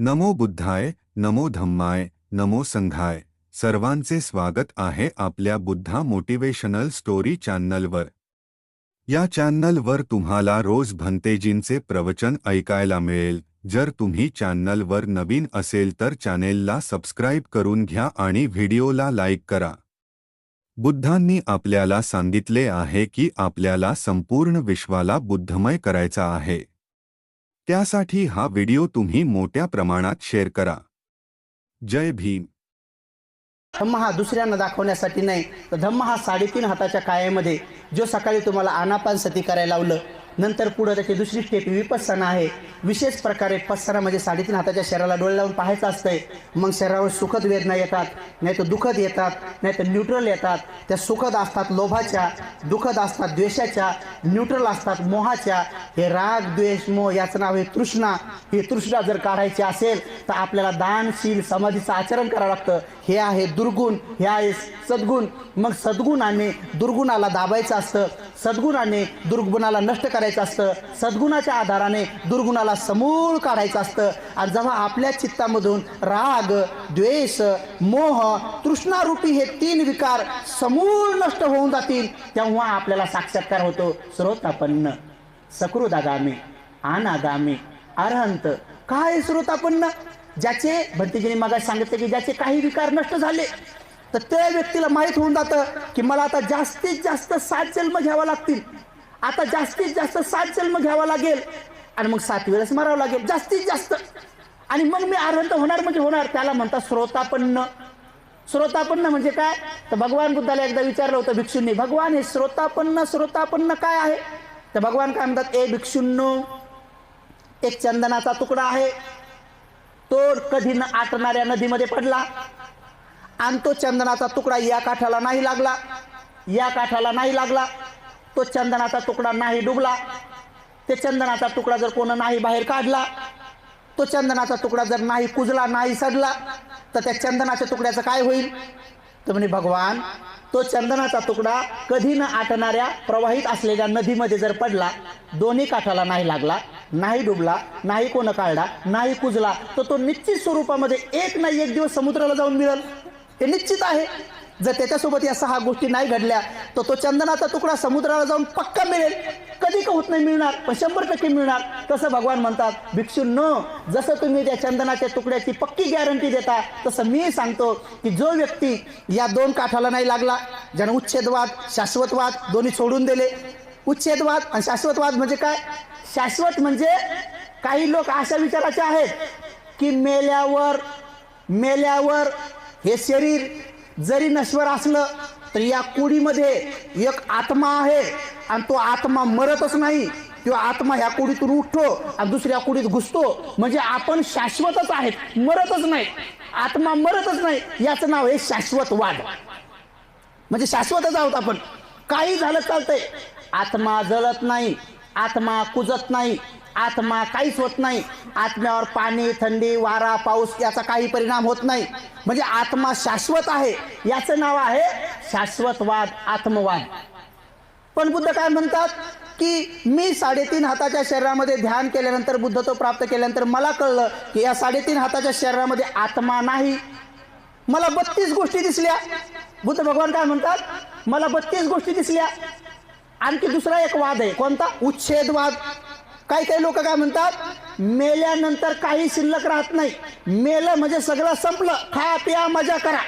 नमो बुद्धाय नमो धम्माय नमो संघाय. सर्वांचे स्वागत आहे आपल्या बुद्धा मोटिवेशनल स्टोरी चॅनलवर. या चॅनलवर तुम्हाला रोज भंतेजींचे प्रवचन ऐकायला मिळेल. जर तुम्ही चॅनलवर नवीन असेल तर चॅनेलला सबस्क्राईब करून घ्या आणि व्हिडिओला लाईक करा. बुद्धांनी आपल्याला सांगितले आहे की आपल्याला संपूर्ण विश्वाला बुद्धमय करायचा आहे. त्यासाठी हा व्हिडिओ तुम्ही मोठ्या प्रमाणात शेअर करा. जय भीम. धम्म हा दुसऱ्यांना दाखवण्यासाठी नाही तर धम्म हा साडेतीन हाताच्या कायामध्ये जो सकाळी तुम्हाला आनापान सती करायला लावलं नंतर पुढं त्याची दुसरी स्टेप विपस्सना आहे. विशेष प्रकारे पस्सना म्हणजे साडेतीन हाताच्या शरीराला डोळे लावून पाहायचं असतंय. मग शरीरावर सुखद वेदना येतात नाही तर दुखद येतात नाही तर न्यूट्रल येतात. त्या सुखद असतात लोभाच्या दुखद असतात द्वेषाच्या न्यूट्रल असतात मोहाच्या. हे राग द्वेष मोह याचं नाव हे तृष्णा. ही तृष्णा जर काढायची असेल तर आपल्याला दानशील समाधीचं आचरण करावं लागतं. हे आहे दुर्गुण हे आहे सद्गुण. मग सद्गुणाने दुर्गुणाला दाबायचं असतं. सद्गुणाने दुर्गुणाला नष्ट करायचं असतं. सद्गुणाच्या आधाराने दुर्गुणाला समूळ काढायचं असतं. आणि जेव्हा आपल्या चित्तामधून राग द्वेष मोह तृष्णारूपी हे तीन विकार समूळ नष्ट होऊन जातील तेव्हा आपल्याला साक्षात्कार होतो. श्रोतापन्न सकृदागामी अनागामी अरहंत. काय श्रोतापन्न ज्याचे भंतीजीने मग सांगितलं की ज्याचे काही विकार नष्ट झाले तर त्या व्यक्तीला माहीत होऊन जातं की मला आता जास्तीत जास्त सात जन्म घ्यावा लागतील. आता जास्तीत जास्त सात जन्म घ्यावा लागेल. आणि मग सात वेळेस मारावं लागेल. जास्तीत जास्त. आणि मग मी आरहंत होणार म्हणजे होणार. त्याला म्हणतात श्रोतापन्न. श्रोतापन्न म्हणजे काय? तर भगवान बुद्धाला एकदा विचारलं होतं भिक्षूंनी भगवान हे श्रोतापन्न श्रोतापन्न काय आहे? तर भगवान काय म्हणतात ए भिक्षूंनो एक चंदनाचा तुकडा आहे. तो कधी न आटणाऱ्या नदीमध्ये पडला. आणि तो चंदनाचा तुकडा या काठाला नाही लागला. या काठाला नाही लागला. तो चंदनाचा तुकडा नाही डुबला. ते चंदनाचा तुकडा जर कोण नाही बाहेर काढला तो चंदनाचा तुकडा जर नाही कुजला नाही सडला तर त्या चंदनाच्या तुकड्याचं काय होईल? तर म्हणे भगवान तो चंदनाचा तुकडा कधी न आटणाऱ्या प्रवाहित असलेल्या नदीमध्ये जर पडला दोन्ही काठाला नाही लागला नाही डुबला नाही कोण काढला नाही कुजला तर तो निश्चित स्वरूपामध्ये एक ना एक दिवस समुद्राला जाऊन मिळेल. हे निश्चित आहे. जर त्याच्यासोबत या सहा गोष्टी नाही घडल्या तर तो चंदनाचा तुकडा समुद्राला जाऊन पक्का मिळेल. कधी का होत नाही मिळणार पण शंभर टक्के मिळणार. तसं भगवान म्हणतात भिक्षू न जसं तुम्ही त्या चंदनाच्या तुकड्याची पक्की गॅरंटी देता तसं मी सांगतो की जो व्यक्ती या दोन काठाला नाही लागला ज्यानं उच्छेदवाद शाश्वतवाद दोन्ही सोडून दिले. उच्छेदवाद आणि शाश्वतवाद म्हणजे काय? शाश्वत म्हणजे काही लोक अशा विचाराचे आहेत की मेल्यावर मेल्यावर हे शरीर जरी नश्वर असलं तर या कुडीमध्ये एक आत्मा आहे आणि तो आत्मा मरतच नाही. तो आत्मा ह्या कुडीतून उठतो आणि दुसऱ्या कुडीत घुसतो. म्हणजे आपण शाश्वतच आहेत मरतच नाही. आत्मा मरतच नाही याचं नाव आहे शाश्वतवाद. म्हणजे शाश्वतच आहोत आपण. काही झालं चालतंय. आत्मा जळत नाही आत्मा कुजत नाही आत्मा काहीच होत नाही. आत्म्यावर पाणी थंडी वारा पाऊस याचा काही परिणाम होत नाही. म्हणजे आत्मा शाश्वत आहे. याचं नाव आहे शाश्वतवाद आत्मवाद. पण बुद्ध काय म्हणतात की मी साडेतीन हाताच्या शरीरामध्ये ध्यान केल्यानंतर बुद्धत्व प्राप्त केल्यानंतर मला कळलं की या साडेतीन हाताच्या शरीरामध्ये आत्मा नाही. मला बत्तीस गोष्टी दिसल्या. बुद्ध भगवान काय म्हणतात? मला बत्तीस गोष्टी दिसल्या. आणखी दुसरा एक वाद आहे. कोणता? उच्छेदवाद. काही काही लोक काय म्हणतात मेल्यानंतर काही शिल्लक राहत नाही. मेलं म्हणजे सगळं संपलं. खा प्या मजा करा.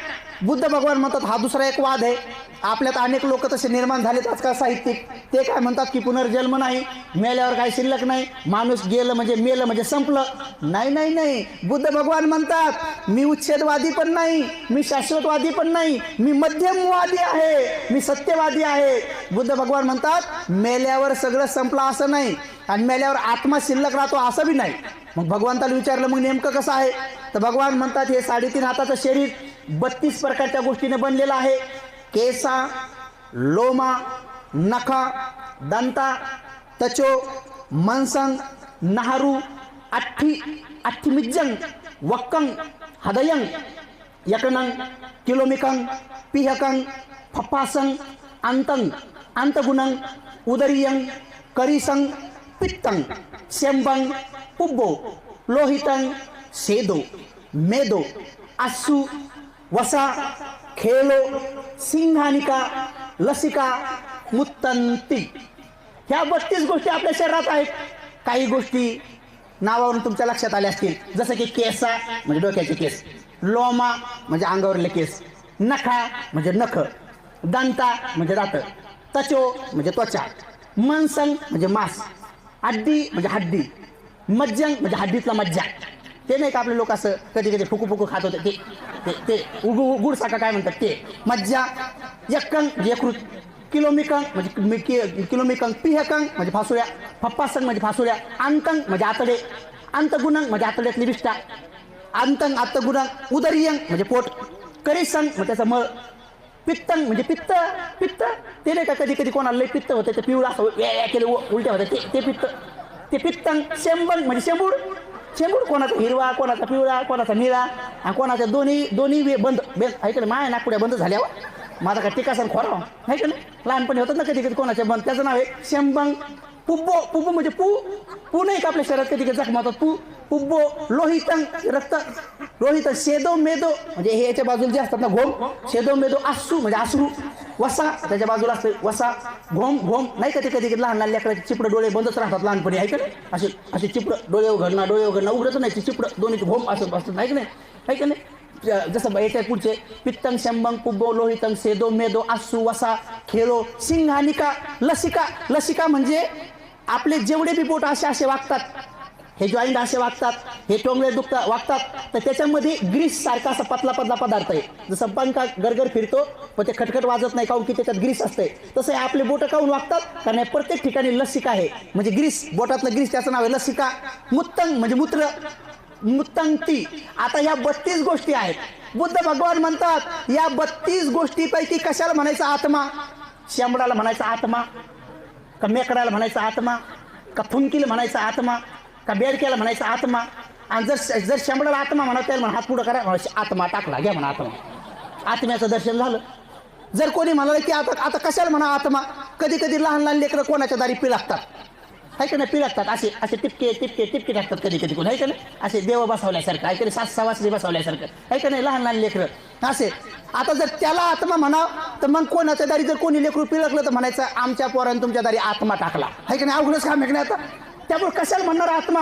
बुद्ध भगवान म्हणतात हा दुसरा एक वाद आहे. आपल्यात अनेक लोक तसे निर्माण झालेत आजकाल साहित्यिक. ते काय म्हणतात की पुनर्जन्म नाही मेल्यावर काही शिल्लक नाही माणूस गेलं म्हणजे मेलं म्हणजे संपलं. नाही नाही नाही. बुद्ध भगवान म्हणतात मी उच्छेदवादी पण नाही मी शाश्वतवादी पण नाही मी मध्यमवादी आहे मी सत्यवादी आहे. बुद्ध भगवान म्हणतात मेल्यावर सगळं संपलं असं नाही आणि मेल्यावर आत्मा शिल्लक राहतो असं बी नाही. मग भगवंताला विचारलं मग नेमकं कसं आहे? तर भगवान म्हणतात हे साडेतीन हाताचं शरीर बत्तीस प्रकारच्या गोष्टीने बनलेलं आहे. केसा, लोमा, नखा, दंता, तचो, मनसंग, नहरू अठ्ठी अठ्ठिमिज्जंग वक्कंग, हदयंग, यकनंग, किलोमिकंग, पिहकंग, फप्पासंग, अंतंग, अंतगुणंग, उदरियंग, करिसंग, पित्तंग शेंबंग पुब्बो, लोहितंग, सेदो, मेदो आसू वसा खेलो सिंघानिका लसिका मुत्तंती. ह्या बत्तीस गोष्टी आपल्या शरीरात आहेत. काही गोष्टी नावावरून तुमच्या लक्षात आल्या असतील. जसं की केसा म्हणजे डोक्याचे केस. लोमा म्हणजे अंगावरले केस. नखा म्हणजे नख. दंता म्हणजे दात. त्वचो म्हणजे त्वचा. मनसंग म्हणजे मांस. अड्डी म्हणजे हड्डी. मज्जंग म्हणजे हड्डीतला मज्जा. ते नाही का आपले लोक असं कधी कधी फुकू फुकू खात होते. ते ते ते उगू गुड साखा काय म्हणतात ते? मज्जा यक्कंग यकृत किलोमिकंग म्हणजे मि- कि- किलोमिकंग पिहकंग म्हणजे फासुळ्या फप्पासंग म्हणजे फासुळ्या अंतंग म्हणजे आतडे अंतगुणंग म्हणजे आतड्यातली विष्ठा अंतंग आत्तगुणंग उदरियंग म्हणजे पोट करेसंग म्हणजे त्याचं मळ पित्तंग म्हणजे पित्त पित्त ते नाही का कधी कधी कोणाला लय पित्त होते ते पिवळा असं व्या केलं उ- उलट्या होत्या ते ते पित्त ते पित्तंग शेंबंग म्हणजे शेंबूड शेंबूड कोणाचा हिरवा कोणाचा पिवळा कोणाचा निळा आणि कोणाचा दोन्ही दोन्ही वे बंद बेंद ऐकलं माय नागपुड्या बंद झाल्यावर माझा काय टिकासन खोरा? आहे का नाही? लहानपणी होतात ना कधी कधी कोणाच्या बंद? त्याचं नाव आहे शेंबंग पुब्बो पुब्बो म्हणजे पू पू नाही का आपल्या शरीरात कधी कधी जखमा होतात? पू पुब्बो लोहितंग रक्त लोहित शेदो मेदो म्हणजे हे याच्या बाजूला जे असतात ना घोम शेदो मेदो आसू म्हणजे आसरू वसा त्याच्या बाजूला असते वसा घोम घोम नाही कधी कधी कधी लहान लहान लेकराचे चिपडं डोळे बंदच राहतात लहानपणी आहे का नाही? असे असे चिपडं डोळे उघडणं डोळे उघडणं उघडत नाही ते चिपडं दोन्ही घोम असं असतात नाही का नाही? आहे का नाही? जसं याच्या पुढचे पित्तंग शंभंग कुब्बो लोहितंग सेदो मेदो आसू वसा खेळो सिंहानिका लसिका लसिका म्हणजे आपले जेवढे बी बोट असे असे वागतात हे जॉईंट असे वागतात हे टोंगळे दुखतात वागतात तर त्याच्यामध्ये ग्रीस सारखा असा पतला पतला पदार्थ आहे. जसं पंखा गरगर फिरतो पण ते खटखट वाजत नाही काहून की त्याच्यात ग्रीस असते तसं हे आपले बोटं काऊन वागतात? कारण हे प्रत्येक ठिकाणी लसिका आहे. म्हणजे ग्रीस बोटातलं ग्रीस त्याचं नाव आहे लसिका. मुत्तंग म्हणजे मूत्र मुत्तंगती. आता ह्या बत्तीस गोष्टी आहेत. बुद्ध भगवान म्हणतात या बत्तीस गोष्टीपैकी कशाला म्हणायचा आत्मा? शेंबडाला म्हणायचा आत्मा. का मेकडाला म्हणायचा आत्मा? का फुंकीला म्हणायचा आत्मा? का बेडक्याला म्हणायचा आत्मा? आणि जर जर शंभराला आत्मा म्हणत त्याला म्हणा हात पुढं करा. म्हणा, आत्मा टाकला घ्या म्हणा आत्मा. आत्म्याचं दर्शन झालं. जर कोणी म्हणालं की आता आता कशाला म्हणा आत्मा? कधी कधी लहान लहान लेकरं कोणाच्या दारी पिलागतात? आहे का नाही? पिलागतात असे असे टिपके टिपके टिपके टाकतात कधी कधी कोण आहे का नाही? असे देव बसवल्यासारखं आहे का नाही सात सवासरी बसवल्यासारखं. आहे का नाही? लहान लहान लेकरं. असे. आता जर त्याला आत्मा म्हणाव तर मग कोणाच्या दारी जर कोणी लेकरू पिळकलं तर म्हणायचं आमच्या पोरानं तुमच्या दारी आत्मा टाकला. आहे का नाही? अवघडच काम आहे का नाही आता? त्यामुळे कशाला म्हणणार आत्मा?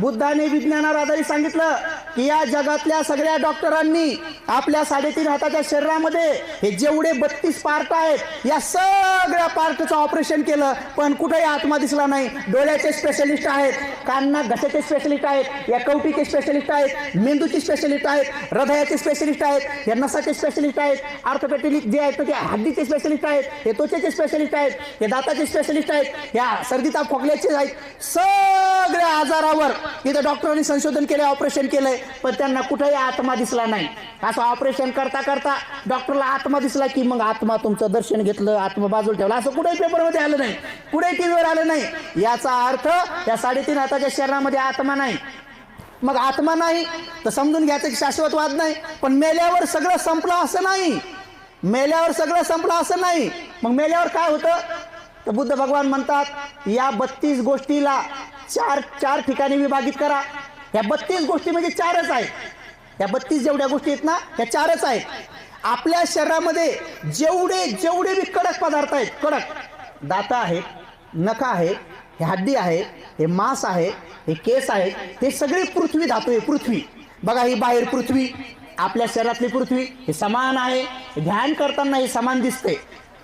बुद्धाने विज्ञानावर आधारित सांगितलं की या जगातल्या सगळ्या डॉक्टरांनी आपल्या साडेतीन हाताच्या शरीरामध्ये हे जेवढे बत्तीस पार्ट आहेत या सगळ्या पार्टचं ऑपरेशन केलं पण कुठेही आत्मा दिसला नाही. डोळ्याचे स्पेशलिस्ट आहेत कान्ना घशाचे स्पेशलिस्ट आहेत या कवटीचे स्पेशलिस्ट आहेत मेंदूचे स्पेशलिस्ट आहेत हृदयाचे स्पेशलिस्ट आहेत या नसाचे स्पेशलिस्ट आहेत ऑर्थोपेटिक जे आहेत ते हड्डीचे स्पेशलिस्ट आहेत हे त्वचेचे स्पेशलिस्ट आहेत हे दाताचे स्पेशलिस्ट आहेत या सर्दी ताप खोकल्याचे आहेत. सगळ्या आजारावर. इथं डॉक्टरांनी संशोधन केले ऑपरेशन केलंय पण त्यांना कुठेही आत्मा दिसला नाही. असं ऑपरेशन करता करता डॉक्टरला आत्मा दिसला की मग आत्मा तुमचं दर्शन घेतलं आत्मा बाजूला ठेवला. असं कुठेही पेपरमध्ये आलं नाही. कुठेही टीव्हीवर आलं नाही. याचा अर्थ या साडेतीन हाताच्या शरीरामध्ये आत्मा नाही. मग आत्मा नाही तर समजून घ्यायचं की शाश्वतवाद नाही. पण मेल्यावर सगळं संपलं असं नाही. मेल्यावर सगळं संपलं असं नाही. मग मेल्यावर काय होतं? तर बुद्ध भगवान म्हणतात या बत्तीस गोष्टीला चार चार ठिकाणी विभाजित करा. या बत्तीस गोष्टी म्हणजे चारच आहेत. या बत्तीस जेवढ्या गोष्टी आहेत ना या चारच आहेत. आपल्या शरीरामध्ये जेवढे जेवढे बी कडक पदार्थ आहेत कडक दाता आहेत नख आहे हे हड्डी आहे हे मांस आहे हे केस आहेत हे सगळे पृथ्वी धातू आहे पृथ्वी. बघा ही बाहेर पृथ्वी आपल्या शरीरातली पृथ्वी हे समान आहे. ध्यान करताना हे समान दिसते.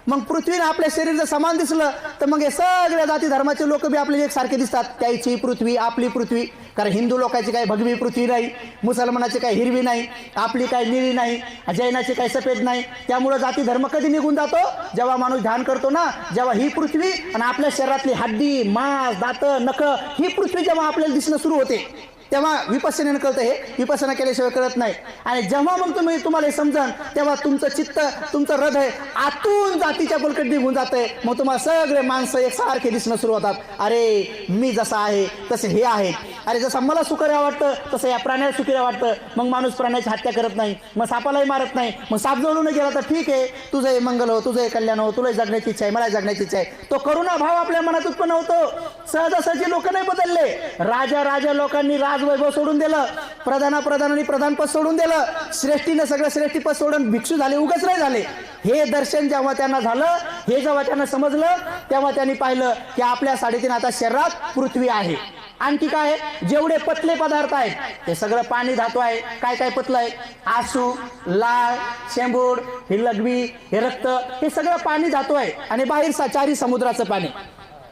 मग पृथ्वीनं आपल्या शरीर समान दिसलं तर मग हे सगळ्या जाती धर्माचे लोक बी आपले एकसारखे दिसतात. त्याची पृथ्वी आपली पृथ्वी. कारण हिंदू लोकांची काही भगवी पृथ्वी नाही मुसलमानाची काही हिरवी नाही आपली काही निळी नाही जैनाची काही सफेद नाही. त्यामुळं जाती धर्म कधी निघून जातो? जेव्हा माणूस ध्यान करतो ना जेव्हा ही पृथ्वी आणि आपल्या शरीरातली हड्डी मांस दात नख ही पृथ्वी जेव्हा आपल्याला दिसणं सुरू होते तेव्हा विपसनेनं कळतं. हे विपसना केल्याशिवाय कळत नाही. आणि जेव्हा मग तुम्ही तुम्हाला हे समजा तेव्हा तुमचं चित्त तुमचं हृदय आतून जातीच्या पलकट निघून जातंय. मग तुम्हाला सगळे माणसं एक सारखे दिसणं सुरू होतात. अरे मी जसा आहे तसे हे आहे अरे जसं मला सुखऱ्या वाटतं तसं या प्राण्याला सुखऱ्या वाटतं. मग माणूस प्राण्याची हत्या करत नाही. मग सापालाही मारत नाही. मग साप जळून गेला तर ठीक आहे. तुझं मंगल हो तुझं हे कल्याण हो तुला जगण्याची इच्छा आहे मला जगण्याची इच्छा आहे. तो करुणा भाव आपल्या मनात उत्पन्न होतो. सहजासहजी लोक नाही बदलले. राजा राजा लोकांनी राज वैभव सोडून दिलं. प्रधाना प्रधानाने प्रधानपद सोडून दिलं. श्रेष्ठीनं सगळं श्रेष्ठीपद सोडून भिक्षू झाले उगच नाही झाले. हे दर्शन जेव्हा त्यांना झालं हे जेव्हा त्यांना समजलं तेव्हा त्यांनी पाहिलं की आपल्या साडेतीन आता शरीरात पृथ्वी आहे. आणखी काय आहे? जेवढे पतले पदार्थ आहेत ते सगळं पाणी धातू आहे. काय काय पतलं आहे? आसू लाळ शेंबूड हे लघवी हे रक्त हे सगळं पाणी धातू आहे. आणि बाहेर चारी समुद्राचं पाणी.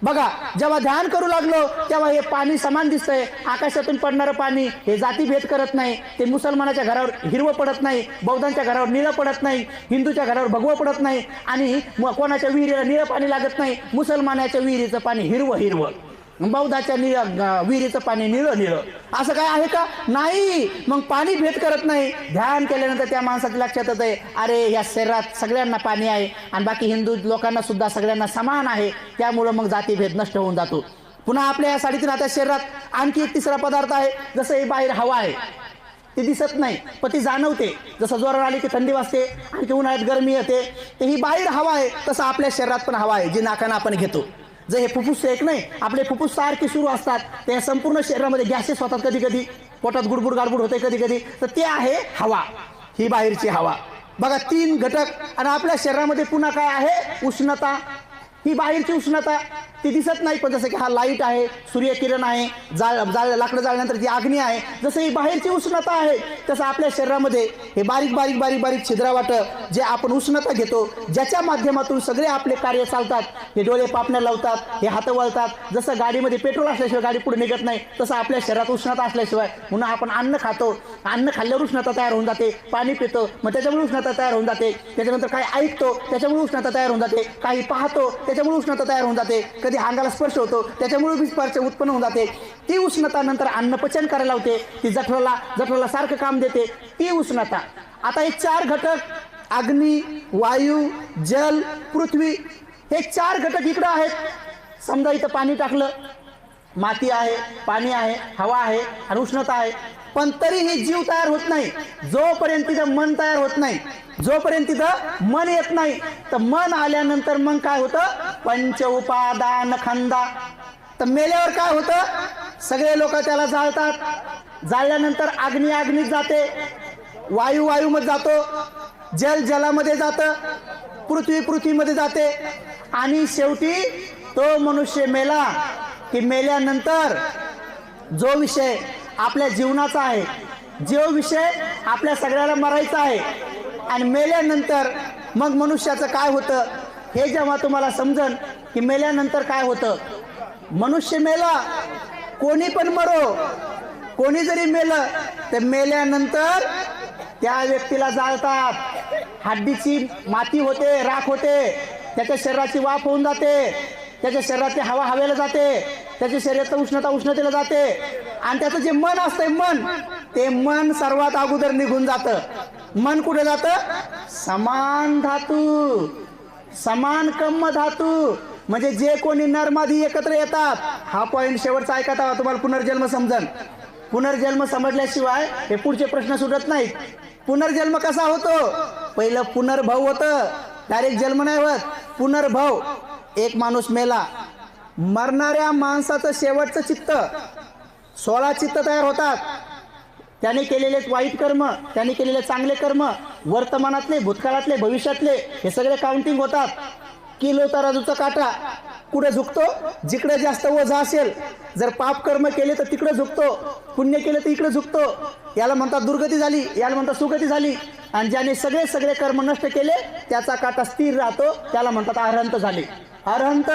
बघा जेव्हा ध्यान करू लागलो तेव्हा हे पाणी समान दिसतंय. आकाशातून पडणारं पाणी हे जातीभेद करत नाही. ते मुसलमानाच्या घरावर हिरवं पडत नाही बौद्धांच्या घरावर निळं पडत नाही हिंदूच्या घरावर भगवं पडत नाही आणि कोणाच्या विहिरीला निळं पाणी लागत नाही? मुसलमानाच्या विहिरीचं पाणी हिरवं हिरवं. बौद्धाच्या निळ विहिरीचं पाणी निळं निळं. असं काय आहे का? नाही. मग पाणी भेद करत नाही. ध्यान केल्यानंतर त्या माणसाच्या लक्षात येत आहे अरे या शरीरात सगळ्यांना पाणी आहे आणि बाकी हिंदू लोकांना सुद्धा सगळ्यांना समान आहे. त्यामुळं मग जातीभेद नष्ट होऊन जातो. पुन्हा आपल्या या साडेतीन आता शरीरात आणखी एक तिसरा पदार्थ आहे. जसं हे बाहेर हवा आहे. ती दिसत नाही पण ती जाणवते. जसं जोरावर आली की थंडी वाजते आणखी उन्हाळ्यात गरमी येते तर ही बाहेर हवा आहे. तसं आपल्या शरीरात पण हवा आहे जी नाकानं आपण घेतो. जर हे फुफ्फुस एक नाही आपले फुफ्फुस सारखे सुरू असतात. ते संपूर्ण शरीरामध्ये गॅसेस होतात कधी कधी पोटात गुडबुड गाडबुड होते कधी कधी तर ते आहे हवा. ही बाहेरची हवा. बघा तीन घटक. आणि आपल्या शरीरामध्ये पुन्हा काय आहे? उष्णता. ही बाहेरची उष्णता. ती दिसत नाही पण जसं की हा लाइट आहे सूर्यकिरण आहे जाळ जाळ लाकडं जाळल्यानंतर जी अग्नी आहे जसं ही बाहेरची उष्णता आहे तसं आपल्या शरीरामध्ये हे बारीक बारीक बारीक बारीक छिद्रावाटं जे आपण उष्णता घेतो ज्याच्या माध्यमातून सगळे आपले कार्य चालतात. हे डोळे पापण्या लावतात हे हात वळतात. जसं गाडीमध्ये पेट्रोल असल्याशिवाय गाडी पुढे निघत नाही तसं आपल्या शरीरात उष्णता असल्याशिवाय म्हणून आपण अन्न खातो. अन्न खाल्ल्यावर उष्णता तयार होऊन जाते पाणी पितो मग त्याच्यामुळे उष्णता तयार होऊन जाते. त्याच्यानंतर काही ऐकतो त्याच्यामुळे उष्णता तयार होऊन जाते. काही पाहतो त्याच्यामुळे उष्णता तयार होऊन जाते. कधी अंगाला स्पर्श होतो त्याच्यामुळे बी स्पर्श उत्पन्न होऊन जाते. ती उष्णता नंतर अन्नपचन करायला लावते. ती जठराला जठराला सारखं काम देते. ती उष्णता. आता हे चार घटक अग्नी वायू जल पृथ्वी हे चार घटक इकडं आहेत. समजा इथं पाणी टाकलं. माती आहे पाणी आहे हवा आहे आणि उष्णता आहे. पण तरीही जीव तयार होत नाही. जोपर्यंत तिथं मन तयार होत नाही जोपर्यंत तिथं मन येत नाही तर मन आल्यानंतर मग काय होतं? पंच उपादान खंदा. तर मेल्यावर काय होतं? सगळे लोक त्याला जाळतात. जाळल्यानंतर अग्नी अग्नीत जाते. वायू वायूमध्ये जातो. जल जलामध्ये जातं. पृथ्वी पृथ्वीमध्ये जाते. आणि शेवटी तो मनुष्य मेला की मेल्यानंतर जो विषय आपल्या जीवनाचा आहे जो विषय आपल्या सगळ्याला मरायचा आहे आणि मेल्यानंतर मग मनुष्याचं काय होतं? हे जेव्हा तुम्हाला समजन की मेल्यानंतर काय होतं? मनुष्य मेला कोणी पण मरो. कोणी जरी मेलं तर मेल्यानंतर त्या व्यक्तीला जाळतात. हड्डीची माती होते राख होते. त्याच्या शरीराची वाफ होऊन जाते. त्याच्या शरीराची हवा हवेला जाते. त्याच्या शरीरात उष्णता उष्णतेला जाते. आणि त्याचं जे मन असतंय मन ते मन सर्वात अगोदर निघून जातं. मन कुठे जातं? समान धातू. समान कम्म धातू. म्हणजे जे कोणी नरमादी एकत्र येतात हा पॉइंट शेवटचा ऐकत आहात तुम्हाला पुनर्जन्म समजन. पुनर्जन्म समजल्याशिवाय हे पुढचे प्रश्न सुटत नाहीत. पुनर्जन्म कसा होतो? पहिलं पुनर्भव होतं. डायरेक्ट जन्म नाही होत. पुनर्भव. एक माणूस मेला. मरणाऱ्या माणसाचं शेवटचं चित्त. सोळा चित्त तयार होतात. त्याने केलेले वाईट कर्म त्याने केलेले चांगले कर्म वर्तमानातले भूतकाळातले भविष्यातले हे सगळे काउंटिंग होतात. किलो तराजूचा काटा. कुठे झुकतो? जिकडे जास्त ओझा असेल जर पाप कर्म केले तर तिकडे झुकतो. पुण्य केले तर इकडे झुकतो. याला म्हणतात दुर्गती झाली याला म्हणतात सुगती झाली. आणि ज्याने सगळे सगळे कर्म नष्ट केले त्याचा काटा स्थिर राहतो त्याला म्हणतात अरहंत झाले. अरहंत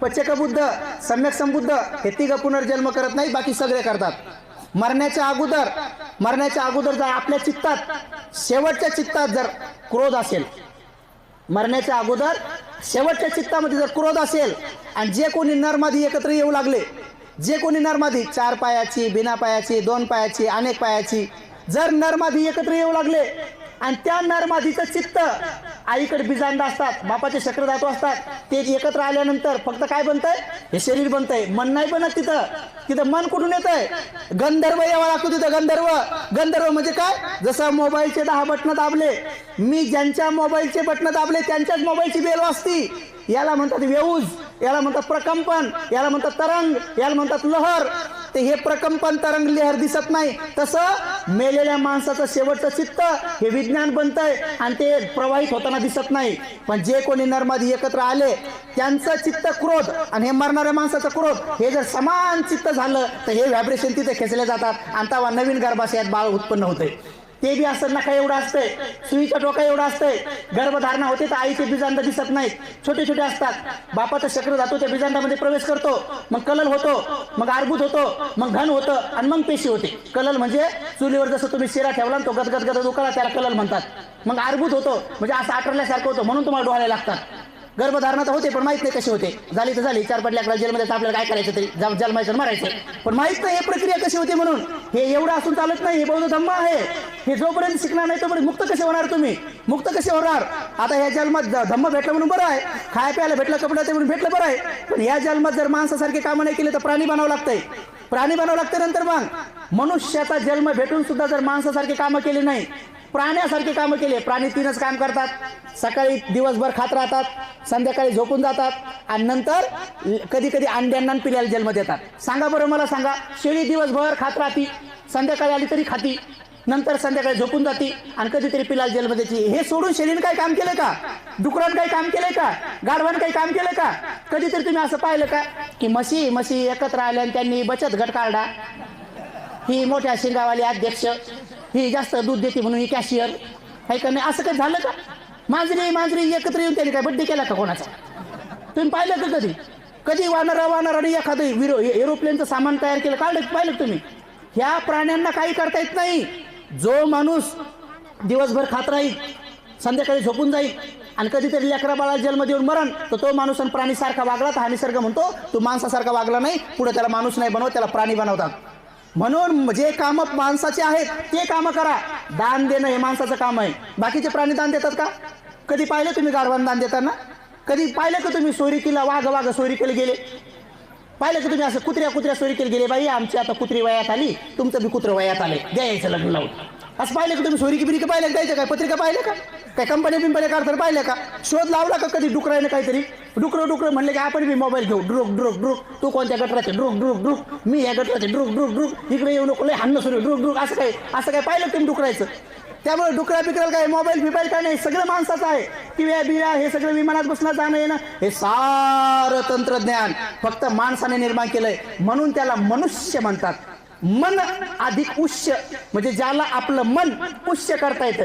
पचकबुद्ध सम्यक संबुद्ध हे तिघ पुनर्जन्म करत नाही बाकी सगळे करतात. मरण्याच्या अगोदर मरण्याच्या अगोदर जर आपल्या चित्तात शेवटच्या चित्तात जर क्रोध असेल मरण्याच्या अगोदर शेवटच्या चित्तामध्ये जर क्रोध असेल आणि जे कोणी नरमादी एकत्र येऊ लागले जे कोणी नरमादी चार पायाची बिना पायाची दोन पायाची अनेक पायाची जर नरमादी एकत्र येऊ लागले आणि त्या नरमादीचं चित्त आईकडे बिजांड असतात बापाचे चक्रधातू असतात ते एकत्र आल्यानंतर फक्त काय बनतंय? हे शरीर बनतंय. मन नाही बनत तिथं. तिथं मन कुठून येतंय? गंधर्व यावा लागतो तिथं गंधर्व. गंधर्व म्हणजे काय? जसं मोबाईलचे दहा बटणं दाबले मी ज्यांच्या मोबाईलचे बटणं दाबले त्यांच्याच मोबाईलची बेल वाजती. याला म्हणतात वेऊज याला म्हणतात प्रकंपन याला म्हणतात तरंग याला म्हणतात लहर. ते हे प्रकंपन तरंग लहर दिसत नाही. तसं मेलेल्या माणसाचं शेवटचं चित्त हे विज्ञान बनतंय आणि ते प्रवाहित होताना दिसत नाही. पण जे कोणी नर्मदी एकत्र आले त्यांचं चित्त क्रोध आणि हे मरणाऱ्या माणसाचं क्रोध हे जर समान चित्त झालं तर हे व्हायब्रेशन तिथे खेचले जातात. आणि तेव्हा नवीन गर्भाशयात बाळ उत्पन्न होते ते बी असं नका एवढं असतंय? सुईचा टोका एवढं असतंय? गर्भधारणा होते तर आईचे बीजांड दिसत नाहीत. छोटे छोटे असतात. बापाचा शक्र जातो त्या बीजांडामध्ये प्रवेश करतो. मग कलल होतो. मग अर्भूत होतो. मग घन होतं. आणि मग पेशी होते. कलल म्हणजे चुलीवर जसं तुम्ही शिरा ठेवला तो गदगद गदगद उकळा त्याला कलल म्हणतात. मग अर्भूत होतो. म्हणजे असं आठवल्यासारखं होतं. म्हणून तुम्हाला डोळायला लागतात. गर्भधारणा तर होते पण माहीत नाही कशी होते. झाली तर झाली चार पडल्या अकरा जेलमध्ये आपल्याला काय करायचं तरी. जन्मायचं मरायचं. पण माहीत नाही हे प्रक्रिया कशी होते म्हणून. हे एवढं असून चालत नाही हे बौद्ध धम्म आहे. हे जोपर्यंत शिकणार नाही तोपर्यंत मुक्त कसे होणार तुम्ही? मुक्त कसे होणार? आता ह्या जन्मात धम्म भेटलं म्हणून बरं आहे. खाय प्यायला भेटलं कपडा ते म्हणून भेटलं बरं आहे. पण या जन्मात जर माणसासारखे कामं नाही केले तर प्राणी बनावं लागतंय. प्राणी बनावं लागतं नंतर मग. मनुष्याचा जन्म भेटून सुद्धा जर माणसासारखे कामं केली नाही प्राण्यासारखे कामं केले. प्राणी तीनच काम करतात. सकाळी दिवसभर खात राहतात. संध्याकाळी झोपून जातात. आणि नंतर कधी कधी अंड्यांना आणि पिल्याला जन्म देतात. सांगा बरं मला सांगा. शेळी दिवसभर खात राहती. संध्याकाळी आली तरी खाती. नंतर संध्याकाळी झोपून जाती आणि कधीतरी पिलाला जन्म देते. हे सोडून शेळीने काही काम केलं का? डुकरान काही काम केलंय का? गाढवानं काही काम केलं का? कधीतरी तुम्ही असं पाहिलं का? की म्हशी म्हशी एकत्र आल्या आणि त्यांनी बचत गट काढला. ही मोठ्या शिंगावाली अध्यक्ष ही जास्त दूध देते म्हणून ही कॅशियर आहे का नाही? असं काही झालं का? मांजरी मांजरी एकत्र येऊन त्याने काय बड्डे केला का कोणाचा? तुम्ही पाहिलं का कधी? कधी वानरा वानराने एखादं विरो एरोप्लेनचं सामान तयार केलं? काढलं पाहिलं तुम्ही? ह्या प्राण्यांना काही करता येत नाही. जो माणूस दिवसभर खात राहील संध्याकाळी झोपून जाईल आणि कधीतरी लेकरा बाळा जन्म देऊन मरण तर तो माणूस आणि प्राणीसारखा वागला. तर हा निसर्ग म्हणतो तू माणसासारखा वागला नाही पुढे त्याला माणूस नाही बनवत त्याला प्राणी बनवतात. म्हणून जे काम माणसाचे आहेत ते काम करा. दान देणं हे माणसाचं काम आहे. बाकीचे प्राणी दान देतात का? कधी पाहिलं तुम्ही गारवान दान देताना? कधी पाहिलं का तुम्ही सोरिकीला वाघ वाघ सोरिकेला गेले? पाहिलं का तुम्ही असं कुत्र्या कुत्र्या सोरिकेला गेले? बाई आमची आता कुत्री वयात आली. तुमचं बी कुत्र वयात आले द्यायचं लग्न लावून. असं पाहिलं का तुम्ही? सोयरिकी बिरिकी पाहिलं का द्यायचं काय? पत्रिका पाहिलं का? काय कंपनी बिंपन्या काढतात पाहिलं का? शोध लावला का कधी डुकरायनं काहीतरी? डुकरं डुकरं म्हणले की आपण मी मोबाईल घेऊ. ड्रुक ड्रुक ड्रुक. तू कोणत्या गटराचे? ड्रुक ड्रुक ड्रुक. मी या गटराचे. ड्रुक ड्रुक ड्रुक. इकडे येऊ नको लय हाणणं सुरू ड्रुक ड्रुक. असं काय असं काय पाहिलं तुम्ही डुकरायचं? त्यामुळे डुकरा बिकराला काय? मोबाईल बिबाईल काय नाही? सगळं माणसाचं आहे. टिव्या बिव्या हे सगळं विमानात बसणं जाणं येणं हे सारं तंत्रज्ञान फक्त माणसाने निर्माण केलंय. म्हणून त्याला मनुष्य म्हणतात. मन अधिक उच्च म्हणजे ज्याला आपलं मन उच्च करता येतं.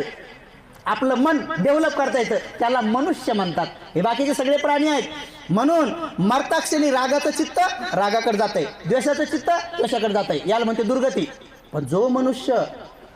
आपलं मन डेव्हलप करता येतं. त्याला मनुष्य म्हणतात. हे बाकीचे सगळे प्राणी आहेत. म्हणून मर्ताक्षणी रागाचं चित्त रागाकडे जात आहे द्वेषाचं चित्त द्वेषाकडे जात आहे याला म्हणते दुर्गती. पण जो मनुष्य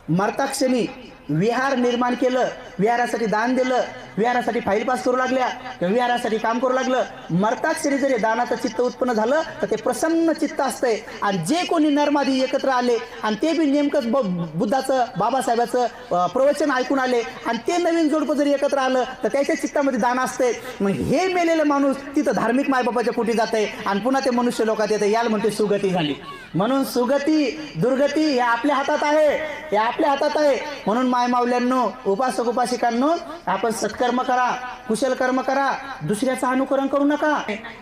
मर्ताक्षणी विहार निर्माण केलं विहारासाठी दान दिलं विहारासाठी फाईल पास करू लागल्या. विहारासाठी काम करू लागलं. मर्ताक्षरी जरी दानाचं चित्त उत्पन्न झालं तर ते प्रसन्न चित्त असतंय. आणि जे कोणी नरमादी एकत्र आले आणि ते बी नेमकंच ब- बुद्धाचं बाबासाहेबाचं प्रवचन ऐकून आले आणि ते नवीन जोडपं जरी एकत्र आलं तर त्याच्या चित्तामध्ये दान असते मग हे मेलेलं माणूस तिथं धार्मिक मायबापाच्या पोटी जात आहे आणि पुन्हा ते मनुष्य लोकात येतं याला म्हणते सुगती झाली. म्हणून सुगती दुर्गती हे आपल्या हातात आहे. हे आपल्या हातात आहे. म्हणून माय माऊल्यांनो उपासक उपासिकांनो आपण कर्म करा कुशल कर्म करा दुसऱ्याचं अनुकरण करू नका.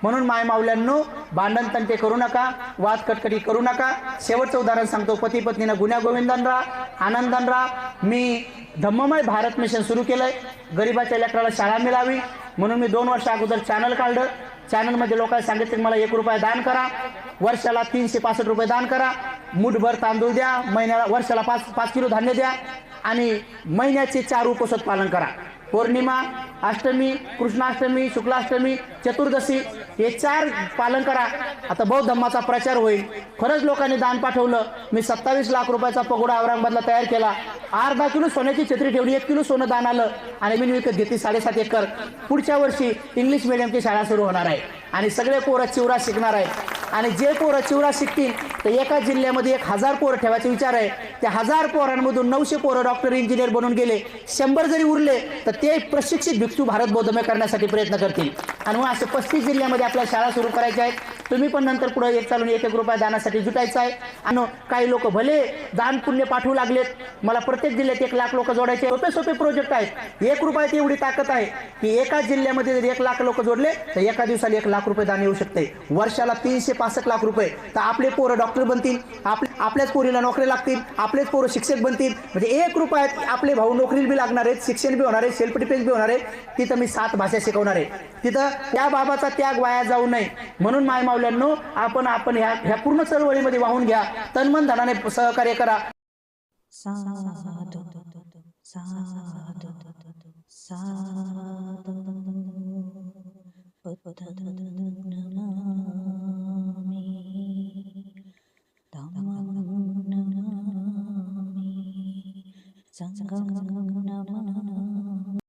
म्हणून माय मावल्यांनो भांडण तंटे करू नका वाद कटकटी करू नका. शेवटचं उदाहरण सांगतो पती पत्नीनं गुन्हा गोविंदन राहा आनंदन राहा. मी धम्ममय भारत मिशन सुरू केलंय. गरिबाच्या लेकराला शाळा मिळावी. म्हणून मी दोन वर्ष अगोदर चॅनल काढलं. चॅनलमध्ये लोकांना सांगितलं की मला एक रुपया दान करा. वर्षाला तीनशे पासष्ट रुपये दान करा. मुठभर तांदूळ द्या. महिन्याला वर्षाला पाच पाच किलो धान्य द्या. आणि महिन्याचे चार उपवासात पालन करा. पौर्णिमा अष्टमी कृष्णाष्टमी शुक्लाष्टमी चतुर्दशी हे चार पालन करा. आता बौद्ध धम्माचा प्रचार होईल. खरंच लोकांनी दान पाठवलं. मी सत्तावीस लाख रुपयाचा पगोडा औरंगाबादला तयार केला. अर्धा किलो सोन्याची छत्री ठेवली एक किलो सोनं दान आलं आणि मी विकत घेतली साडेसात एकर. पुढच्या वर्षी इंग्लिश मिडियमची शाळा सुरू होणार आहे. आणि सगळे पोरं चिवरा शिकणार आहेत. आणि जे पोरं चिवरा शिकतील तर एका जिल्ह्यामध्ये एक हजार पोरं ठेवायचा विचार आहे. त्या हजार पोरांमधून नऊशे पोरं डॉक्टर इंजिनियर बनून गेले. शंभर जरी उरले तर ते प्रशिक्षित भिक्षू भारत बोधमय करण्यासाठी प्रयत्न करतील. आणि मग असे पस्तीस जिल्ह्यामध्ये आपल्या शाळा सुरू करायच्या आहेत. तुम्ही पण नंतर पुढे एक चालून एक एक रुपया दानासाठी जुटायचं आहे. आणि काही लोक भले दान पुण्य पाठवू लागलेत. मला प्रत्येक जिल्ह्यात एक लाख लोक जोडायचे. सोपे सोपे प्रोजेक्ट आहेत. एक रुपयाची एवढी ताकद आहे की एकाच जिल्ह्यामध्ये जर एक लाख लोक जोडले तर एका दिवसाला एक लाख रुपये दान येऊ शकते. वर्षाला तीनशे पासष्ट लाख रुपये. तर आपले पोरं डॉक्टर बनतील. आपले आपल्याच पोरीला नोकरी लागतील. आपलेच पोरं शिक्षक बनतील. म्हणजे एक रुपयात आपले भाऊ नोकरीला बी लागणार आहेत शिक्षण बी होणार आहे सेल्फ डिफेन्स बी होणार आहे तिथं मी सात भाषा शिकवणार आहे. तिथं त्या बाबाचा त्याग वाया जाऊ नये. म्हणून माय मावल्यांनो आपण आपण ह्या ह्या पूर्ण चळवळीमध्ये वाहून घ्या तन्मन धनाने सहकार्य करा साधु